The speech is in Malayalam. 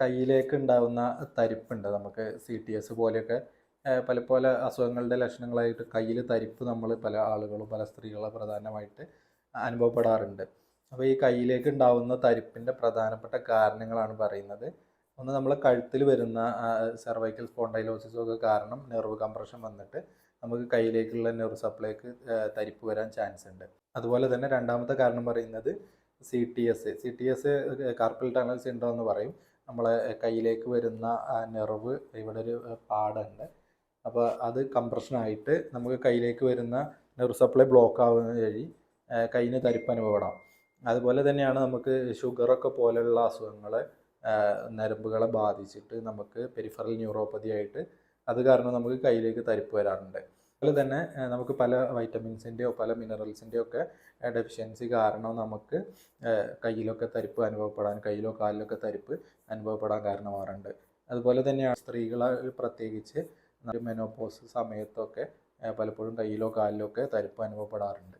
കയ്യിലേക്ക് ഉണ്ടാവുന്ന തരിപ്പുണ്ട്. നമുക്ക് സി ടി എസ് പോലെയൊക്കെ പല പല അസുഖങ്ങളുടെ ലക്ഷണങ്ങളായിട്ട് കയ്യിൽ തരിപ്പ് നമ്മൾ പല ആളുകളും പല സ്ത്രീകളും പ്രധാനമായിട്ട് അനുഭവപ്പെടാറുണ്ട്. അപ്പോൾ ഈ കയ്യിലേക്ക് ഉണ്ടാവുന്ന തരിപ്പിന്റെ പ്രധാനപ്പെട്ട കാരണങ്ങളാണ് പറയുന്നത്. ഒന്ന് നമ്മൾ കഴുത്തിൽ വരുന്ന സെർവൈക്കൽ സ്പോണ്ടൈലോസിസും ഒക്കെ കാരണം നെർവ് കംപ്രഷൻ വന്നിട്ട് നമുക്ക് കയ്യിലേക്കുള്ള നെർവ് സപ്ലൈക്ക് തരിപ്പ് വരാൻ ചാൻസ് ഉണ്ട്. അതുപോലെ തന്നെ രണ്ടാമത്തെ കാരണം പറയുന്നത് C T S C T S carpal tunnel syndrome എന്ന് പറയും. നമ്മളെ കയ്യിലേക്ക് വരുന്ന നെർവ് ഇവിടെ ഒരു പാടുണ്ട്. അപ്പോൾ അത് കംപ്രഷനായിട്ട് നമുക്ക് കയ്യിലേക്ക് വരുന്ന നെർവ് സപ്ലൈ ബ്ലോക്ക് ആവുന്ന വഴി കയ്യിന് തരിപ്പ് അനുഭവപ്പെടാം അതുപോലെ തന്നെയാണ് നമുക്ക് ഷുഗറൊക്കെ പോലെയുള്ള അസുഖങ്ങൾ നരമ്പുകളെ ബാധിച്ചിട്ട് നമുക്ക് പെരിഫറൽ ന്യൂറോപ്പതി ആയിട്ട് അത് കാരണം നമുക്ക് കയ്യിലേക്ക് തരിപ്പ് വരാറുണ്ട്. അതുപോലെ തന്നെ നമുക്ക് പല വൈറ്റമിൻസിന്റെയോ പല മിനറൽസിന്റെയോ ഒക്കെ ഡെഫിഷ്യൻസി കാരണം നമുക്ക് കയ്യിലൊക്കെ തരിപ്പ് അനുഭവപ്പെടാൻ കയ്യിലോ കാലിലൊക്കെ തരിപ്പ് അനുഭവപ്പെടാൻ കാരണമാറുണ്ട് അതുപോലെ തന്നെയാണ് സ്ത്രീകളെ പ്രത്യേകിച്ച് മെനോപോസ് സമയത്തൊക്കെ പലപ്പോഴും കയ്യിലോ കാലിലോ ഒക്കെ തരിപ്പ് അനുഭവപ്പെടാറുണ്ട്.